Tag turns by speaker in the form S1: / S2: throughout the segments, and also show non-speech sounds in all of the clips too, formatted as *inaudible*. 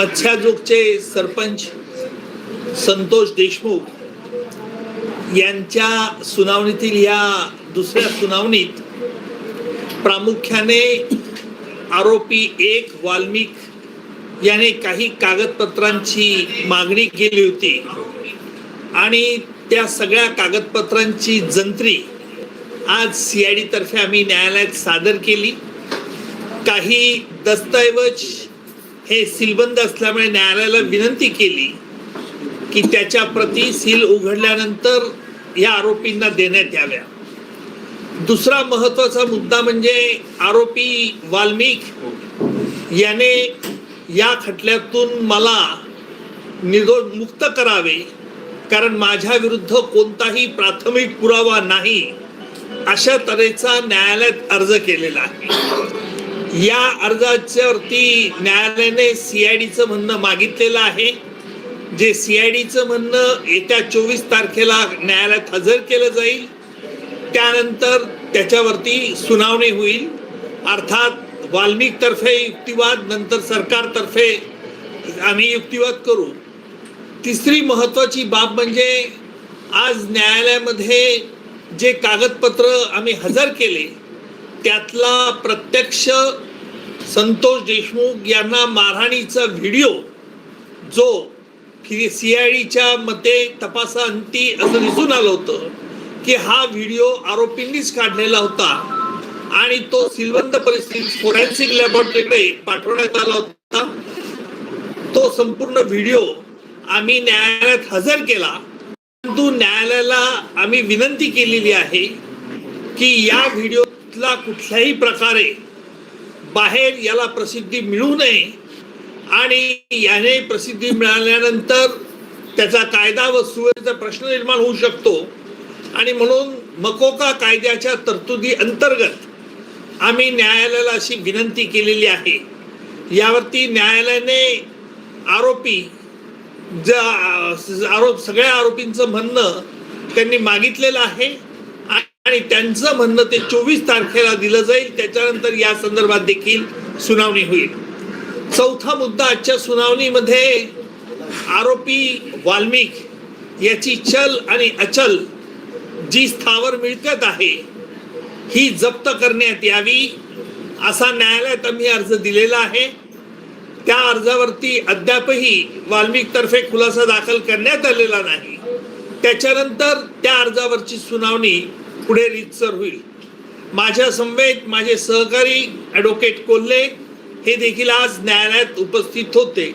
S1: मत्स्याजोगचे सरपंच संतोष देशमुख यांच्या सुनावणीतील या दुसऱ्या सुनावणीत प्रामुख्याने आरोपी एक वाल्मिक याने काही कागदपत्रांची मागणी केली होती. आणि त्या सगळ्या कागदपत्रांची जंत्री आज सी आय डी तर्फे आम्ही न्यायालयात सादर केली. काही दस्तऐवज हे सीलबंद असल्यामुळे न्यायालयाला विनंती केली की त्याच्या प्रती सील उघडल्यानंतर या आरोपींना देण्यात याव्या. दुसरा महत्त्वाचा मुद्दा म्हणजे आरोपी वाल्मिक याने या खटल्यातून मला निर्दोष मुक्त करावे कारण माझ्या विरुद्ध कोणताही प्राथमिक पुरावा नाही अशा तऱ्हेचा न्यायालयात अर्ज केलेला आहे. या अर्जाच्यावरती न्यायालयाने सीआयडीचं म्हणणं मागितलेलं आहे. जे सीआयडीचं म्हणणं येत्या चोवीस तारखेला न्यायालयात हजर केलं जाईल. त्यानंतर त्याच्यावरती सुनावणी होईल. अर्थात वाल्मिकतर्फे युक्तिवाद नंतर सरकारतर्फे आम्ही युक्तिवाद करू. तिसरी महत्त्वाची बाब म्हणजे आज न्यायालयामध्ये जे कागदपत्र आम्ही हजर केले त्यातला प्रत्यक्ष संतोष देशमुख यांना मारहाणीचा व्हिडिओ जो सीआयडीच्या सी आय मते तपासाअंती असं दिसून आलं होतं की हा व्हिडिओ आरोपींनीच काढलेला होता. आणि तो सिलवंत परिस्थितीत फोरेन्सिक लॅबोरेटरीकडे पाठवण्यात आला होता. तो संपूर्ण व्हिडिओ आम्ही न्यायालयात हजर केला. परंतु न्यायालयाला आम्ही विनंती केलेली आहे की या व्हिडिओ व्हिडिओतला कुठल्याही प्रकारे बाहेर याला प्रसिद्धी मिळू नये आणि याने प्रसिद्धी मिळाल्यानंतर त्याचा कायदा व सुव्यवस्थेचा प्रश्न निर्माण होऊ शकतो. आणि म्हणून मकोका कायद्याच्या तरतुदी अंतर्गत आम्ही न्यायालयाला अशी विनंती केलेली आहे. यावरती न्यायालयाने आरोपी ज आरोप सगळ्या आरोपींचं म्हणणं त्यांनी मागितलेलं आहे. आणि त्यांचं म्हणणं ते चोवीस तारखेला दिलं जाईल. त्याच्यानंतर या संदर्भात देखील सुनावणी होईल. चौथा मुद्दा आजच्या सुनावणीमध्ये आरोपी वाल्मिक याची चल आणि अचल जी स्थावर मिळकत आहे ही जप्त करण्यात यावी असा न्यायालयात आम्ही अर्ज दिलेला आहे. त्या अर्जावरती अद्यापही वाल्मिक तर्फे खुलासा दाखल करण्यात आलेला नाही. त्याच्यानंतर त्या अर्जावरची सुनावणी पुढे रीतसर होईल. माझ्या समवेत माझे सहकारी ॲडव्होकेट कोल्हे हे देखील आज न्यायालयात उपस्थित होते?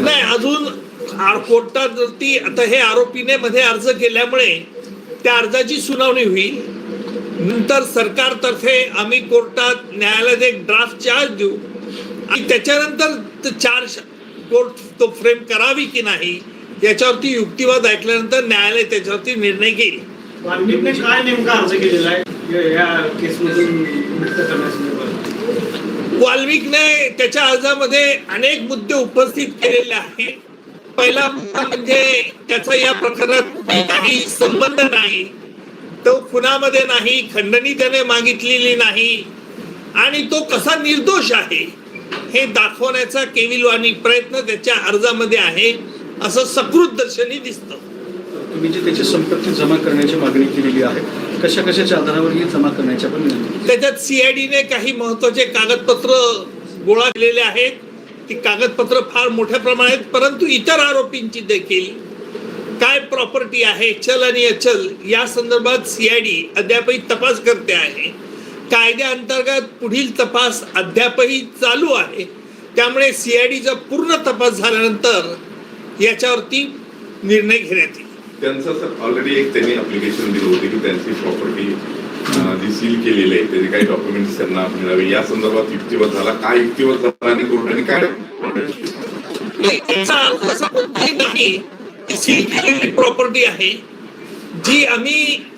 S1: नाही अजून कोर्टावरती आता हे आरोपीने मध्ये अर्ज केल्यामुळे त्या अर्जाची सुनावणी होईल. नंतर सरकारतर्फे आम्ही कोर्टात न्यायालयात एक ड्राफ्ट चार्ज देऊ. आणि त्याच्यानंतर चार्ज तो फ्रेम करावी की नाही याच्यावरती युक्तिवाद ऐकल्यानंतर न्यायालय त्याच्यावरती निर्णय घेईल.
S2: काय नेमका अर्ज केलेला आहे? या-
S1: वाल्मिकने त्याच्या अर्जामध्ये अनेक मुद्दे उपस्थित केलेले आहेत. पहिला मुद्दा म्हणजे त्याचा या प्रकरणात काही संबंध नाही. तो खुनामध्ये नाही खंडणी त्याने मागितलेली नाही. आणि तो कसा निर्दोष आहे? हे दाखवण्याचा केविलवाणी प्रयत्न त्याच्या अर्जामध्ये आहे असं सकृत दर्शनी दिसतं.
S3: तुम्ही जी त्याची संपत्ती जमा करण्याची मागणी केलेली आहे कशा कशाच्या आधारावर ही जमा करण्याची आपण विनंती
S1: त्याच्यात सीआयडीने काही महत्त्वाचे कागदपत्र गोळा केलेले आहेत. ती कागदपत्र फार मोठ्या प्रमाणात परंतु इतर आरोपींची देखील काय प्रॉपर्टी आहे चल आणि अचल या संदर्भात सीआयडी अद्यापही तपास करते आहे. कायद्याअंतर्गत पुढील तपास अद्यापही चालू आहे. त्यामुळे सीआयडीचा पूर्ण तपास झाल्यानंतर याच्यावरती निर्णय घेण्यात येईल.
S4: त्यांचं सर ऑलरेडी एक त्यांनी अप्लिकेशन दिलं होते की त्यांची प्रॉपर्टी जी सील केलेली आहे त्याचे काही डॉक्युमेंट्स त्यांना मिळावे. या संदर्भात युक्तिवाद झाला. काय युक्तिवाद झाला आणि कोर्टाने काय
S1: प्रॉपर्टी आहे जी आम्ही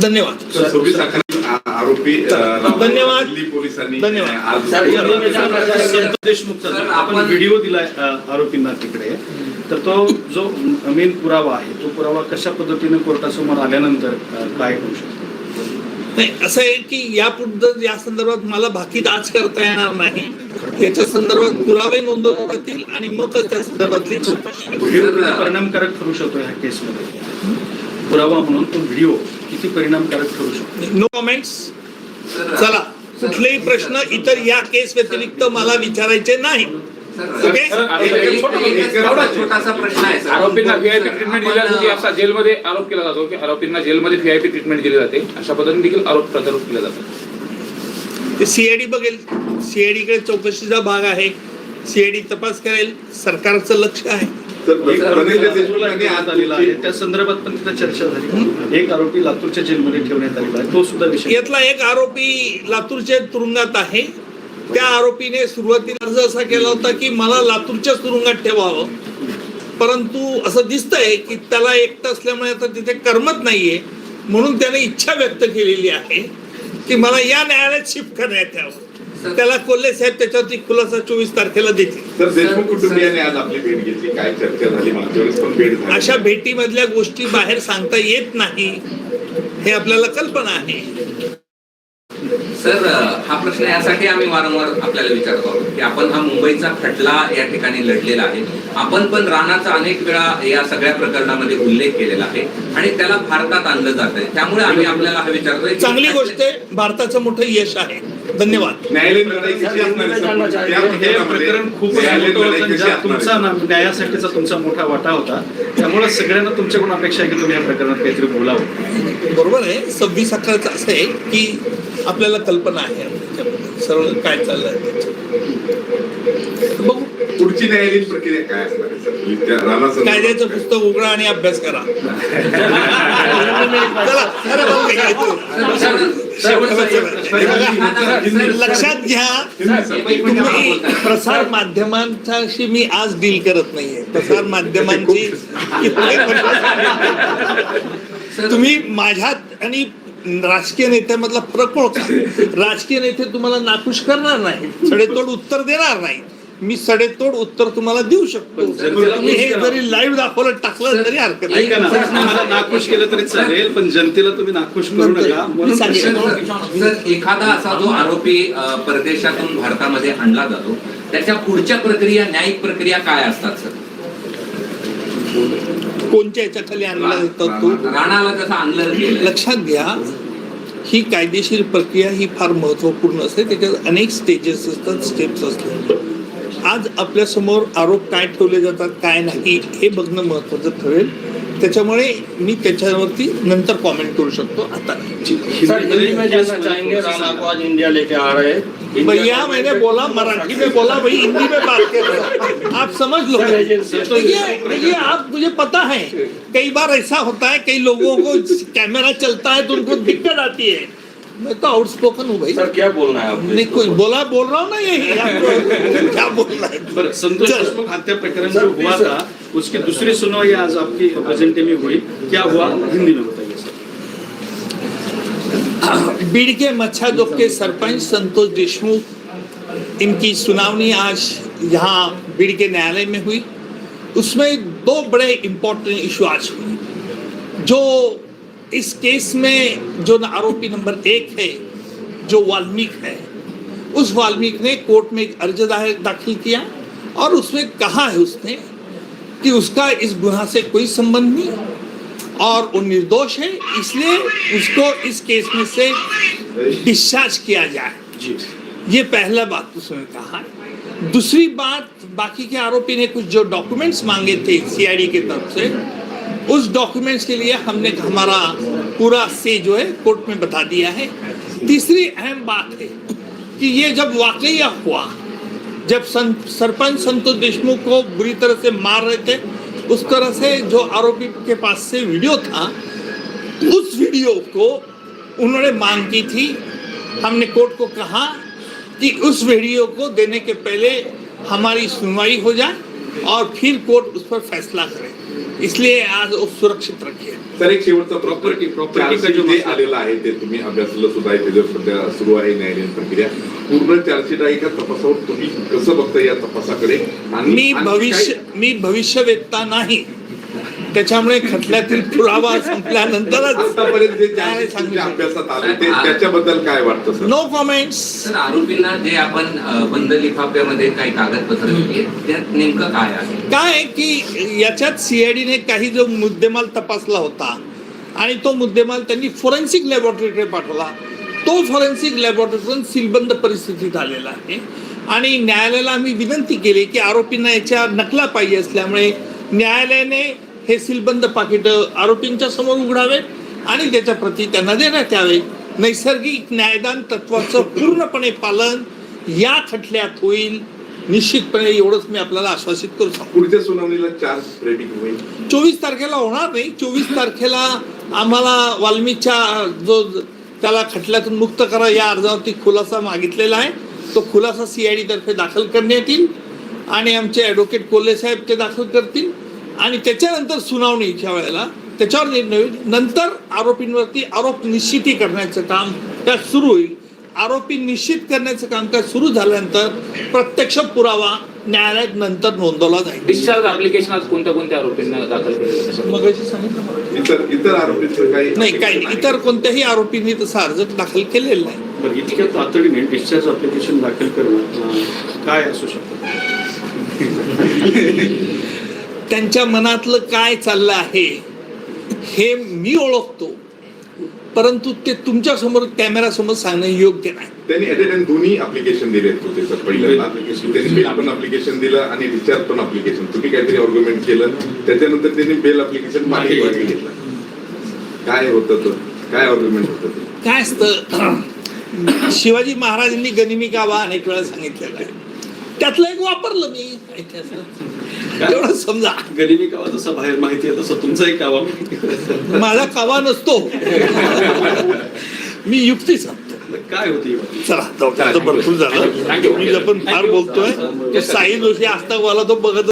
S1: धन्यवाद.
S4: आरोपी
S1: धन्यवाद.
S4: पोलिसांनी
S1: धन्यवाद.
S3: आपण व्हिडिओ दिलाय अ, आरोपींना तिकडे. तर तो जो मेन पुरावा आहे तो पुरावा कशा पद्धतीने कोर्टासमोर आल्यानंतर काय होऊ शकतो?
S1: नाही असं आहे की यापुढे या संदर्भात मला भाकीत आज करता येणार नाही. याच्या संदर्भात पुरावे नोंदवले जातील आणि मगच त्या संदर्भातली
S3: परिणामकारक ठरू शकतो ह्या केसमध्ये पुरावा म्हणून तो व्हिडिओ किती परिणामकारक ठरू शकतो?
S1: नो कमेंट्स चला कुठलेही प्रश्न इतर या केस व्यतिरिक्त मला विचारायचे नाही.
S5: सर,
S1: ओके
S5: एक- एक- एक- एवढा छोटासा प्रश्न आहे सर.
S6: आरोपींना व्हीआयपी ट्रीटमेंट दिली
S5: आपण,
S6: जाते असा जेलमध्ये आरोप केला जातो की आरोपींना जेलमध्ये व्हीआयपी ट्रीटमेंट दिली जाते. अशा पद्धतीने देखील आरोप प्रत्यारोप केला जातो
S1: ते सीआयडी बघेल. सीआयडी कडे चौकशीचा भाग आहे. सीआयडी तपास करेल. सरकारचं लक्ष आहे.
S3: त्या संदर्भात पण तिथं चर्चा झाली. एक आरोपी लातूरच्या जेलमध्ये ठेवण्यात आलेला आहे. तो सुद्धा विषय
S1: यातला एक आरोपी लातूरच्या तुरुंगात आहे. त्या आरोपीने सुरुवातीला अर्ज असा केला होता की मला लातूरच्या तुरुंगात ठेवावं. परंतु असं दिसतंय की त्याला एकटं असल्यामुळे आता तिथे करमत नाहीये. म्हणून त्याने इच्छा व्यक्त केलेली आहे की मला या न्यायालयात शिफ्ट करण्यात यावं. त्याला कोल्हे साहेब त्याच्यावरती खुलासा चोवीस तारखेला देतील.
S4: तर देशमुख कुटुंबियांनी आज आपली भेट घेतली. काय चर्चा झाली? मागच्या वेळेस पण भेट झाली.
S1: अशा भेटीमधल्या गोष्टी बाहेर सांगता येत नाही हे आपल्याला कल्पना आहे.
S5: सर हा प्रश्न यासाठी आम्ही वारंवार आपल्याला विचारतो आहोत की आपण हा मुंबईचा खटला या ठिकाणी लढलेला आहे. आपण पण राणाचा अनेक वेळा या सगळ्या प्रकरणामध्ये उल्लेख केलेला आहे आणि त्याला भारतात आणलं जात आहे त्यामुळे आम्ही आपल्याला हा विचारतोय की-
S1: चांगली गोष्ट आहे भारताचं मोठं यश आहे. धन्यवाद.
S4: न्यायालयीन लढाई कशी असणार आहे, सर? त्या
S3: हे
S4: प्रकरणामध्ये
S3: प्रकरण खूप
S4: न्यायालयीन
S3: मोठं
S4: लढाई
S3: होतं
S4: कशी
S3: ज्या
S4: असणार
S3: तुमचा
S4: आहे?
S3: ना- न्यायासाठीचा तुमचा मोठा वाटा होता. त्यामुळे सगळ्यांना तुमच्याकडून अपेक्षा आहे की तुम्ही या प्रकरणात काहीतरी बोलावं.
S1: बरोबर आहे. सव्वीस अकराचं असं आहे की आपल्याला कल्पना आहे त्याच्याबद्दल सर्व काय चाललंय? त्याच्यात. बघू
S4: पुढची न्यायालयीन प्रक्रिया काय असणार?
S1: कायद्याचं
S4: काय?
S1: पुस्तक उघडा आणि अभ्यास करा. *laughs* लक्षात घ्या तुम्ही प्रसार माध्यमांच्याशी मी आज डील करत नाहीये प्रसार माध्यमांची तुम्ही माझ्यात आणि राजकीय नेत्यामधला फरक ओळखा राजकीय नेते तुम्हाला नाखुश करणार नाही सडेतोड उत्तर देणार नाही मी सडेतोड उत्तर तुम्हाला देऊ शकतो. तुम्ही हे जरी लाईव्ह दाखवलं टाकलं तरी हरकत नाही.
S3: ऐका ना मला नाखुश केलं तरी चालेल पण जनतेला तुम्ही नाखुश करू नका.
S5: सर एखादा असा जो आरोपी अ, परदेशातून भारतामध्ये आणला जातो त्याच्या पुढच्या प्रक्रिया न्यायिक प्रक्रिया काय असतात सर?
S1: कोणत्या याच्या खाली आणला जातो तो?
S5: राणाला जसं आणलं गेलं
S1: लक्षात घ्या ही कायदेशीर प्रक्रिया ही फार महत्त्वपूर्ण असते. त्याच्यात अनेक स्टेजेस असतात स्टेप्स असतात. आज आपल्यासमोर आरोप काय ठेवले जातात काय नाही हे बघणं महत्वाचं ठरेल. त्याच्यामुळे मी त्याच्यावरती नंतर कॉमेंट करू शकतो. आता
S7: हैं.
S1: भैया मैंने बोला मराठी में बोला भाई हिंदी में बात कर रहा हूं। आप समझ लो। देखिए देखिए आप मुझे पता है कई बार ऐसा होता है कई लोगों को कैमरा चलता है तो उनको दिक्कत आती है। मैं तो आउटस्पोकन हूँ भाई।
S7: सर क्या बोलना है आपको
S1: नहीं कुछ बोला बोल रहा हूँ ना यही। *laughs* क्या बोलना है?
S3: संतोष देशमुख हत्या प्रकरण जो हुआ था उसकी दूसरी सुनवाई आज आपकी प्रेजेंटे में हुई। क्या हुआ? हिंदी में बताइए सर।
S1: बीड़ के मच्छादो के सरपंच संतोष देशमुख इनकी सुनावनी आज यहाँ बीड़ के न्यायालय में हुई। उसमें दो बड़े इम्पोर्टेंट इशू आज हुए। जो इस केस में जो आरोपी नंबर एक है जो वाल्मीक है उस वाल्मीक ने कोर्ट में एक अर्ज़ दाखिल किया और उसमें कहा है उसने कि उसका इस गुनाह से कोई संबंध नहीं और वो निर्दोष है इसलिए उसको इस केस में से डिस्चार्ज किया जाए। ये पहला बात उसने कहा। दूसरी बात बाकी के आरोपी ने कुछ जो डॉक्यूमेंट्स मांगे थे सीआईडी की तरफ़ से उस डॉक्यूमेंट्स के लिए हमने हमारा पूरा से जो है कोर्ट में बता दिया है। तीसरी अहम बात है कि ये जब वाकई हुआ जब सं, सरपंच संतोष देशमुख को बुरी तरह से मार रहे थे उस तरह से जो आरोपी के पास से वीडियो था उस वीडियो को उन्होंने मांग की थी। हमने कोर्ट को कहा कि उस वीडियो को देने के पहले हमारी सुनवाई हो जाए और फिर कोर्ट उस पर फैसला करे। इसलिए आज सुरक्षित रखिए।
S4: तर एक शेवटचा
S3: जे मसला-
S4: आलेलं आहे ते तुम्ही अभ्यासलं सुद्धा त्याच्यावर सध्या सुरू आहे न्यायालयीन प्रक्रिया. पूर्ण चार्जशीट आहे का तपासावर तुम्ही कसं बघता या तपासाकडे?
S1: मी भविष्य मी भविष्यवेत्ता नाही. त्याच्यामुळे खटल्यातील पुरावा संपल्यानंतरच
S4: आतापर्यंत जे
S1: काय
S4: चार्जशीट
S1: सांगू
S4: तुमच्या
S1: शकतो.
S4: अभ्यासात आले ते त्याच्याबद्दल काय वाटतं सर?
S1: नो कॉमेंट्स
S5: तर आरोपींना जे आपण अ, बंद लिफाफ्यामध्ये काही कागदपत्र दिली त्यात नेमकं काय आहे?
S1: काय आहे की याच्यात सीआयडीने काही जो मुद्देमाल तपासला होता आणि तो मुद्देमाल त्यांनी फोरेन्सिक लॅबोरेटरीकडे पाठवला तो फॉरेन्सिक लॅबोरेटरीतून सीलबंद परिस्थितीत आलेला आहे. आणि न्यायालयाला आम्ही विनंती केली की आरोपींना याच्या नकला पाहिजे असल्यामुळे न्यायालयाने हे सीलबंद पाकिट आरोपींच्या समोर उघडावेत आणि त्याच्या प्रती त्यांना देण्यात यावे. नैसर्गिक न्यायदान तत्वाचं पूर्णपणे पालन या खटल्यात होईल. निश्चितपणे एवढंच मी आपल्याला आश्वासित करू शकतो.
S4: पुढच्या सुनावणीला चार्ज रेटिंग होईल.
S1: चोवीस तारखेला होणार नाही. चोवीस तारखेला आम्हाला वाल्मीच्या जो त्याला खटल्यातून मुक्त करा या अर्जावरती खुलासा मागितलेला आहे. तो खुलासा सीआयडी तर्फे दाखल करण्यात येईल. आणि आमचे ॲडव्होकेट कोल्हे साहेब ते दाखल करतील. आणि त्याच्यानंतर सुनावणीच्या वेळेला. त्याच्यावर निर्णय होईल. नंतर आरोपींवरती आरोप निश्चिती करण्याचं काम त्यात सुरू होईल. आरोपी निश्चित करण्याचं कामकाज सुरू झाल्यानंतर प्रत्यक्ष पुरावा न्यायालयात नंतर नोंदवला जाईल.
S6: डिस्चार्ज ऍप्लिकेशन आज कोणत्या कोणत्या आरोपींना दाखल केलेलं
S1: मग.
S4: इतर इतर आरोपींचं काही
S1: नाही काही नाही. इतर कोणत्याही आरोपींनी तसा अर्ज दाखल केलेला नाही.
S3: बरं इतक्या तातडीने डिस्चार्ज अप्लिकेशन दाखल करणं काय असू शकतं?
S1: त्यांच्या मनातलं काय चाललं आहे हे मी ओळखतो. परंतु ते तुमच्यासमोर कॅमेरा समोर सांगणं योग्य नाही.
S4: त्यांनी ऍट टाइम दोन्ही अप्लिकेशन दिले होते सर. पहिल्यांदा त्यांनी बेल पण अप्लिकेशन दिलं आणि रिचार्ज पण अप्लिकेशन तुम्ही काहीतरी ऑर्ग्युमेंट केलं. त्याच्यानंतर त्यांनी बेल अप्लिकेशन मागे घेतलं. काय होतं तो काय ऑर्ग्युमेंट होतं ते?
S1: काय असतं? *clears throat* शिवाजी महाराजांनी गनिमी कावा अनेक वेळा सांगितलेलं आहे. त्यातलं एक वापरलं मी. एवढं समजा.
S3: गरिबी कावा जसं बाहेर माहिती आहे तसं तुमचाही कावा
S1: माझा कावा नसतो. मी युक्ती सांगतो.
S3: काय होती?
S1: चला भरपूर झालं. मी पण फार बोलतोय साई जोशी आजतक वाला तो बघत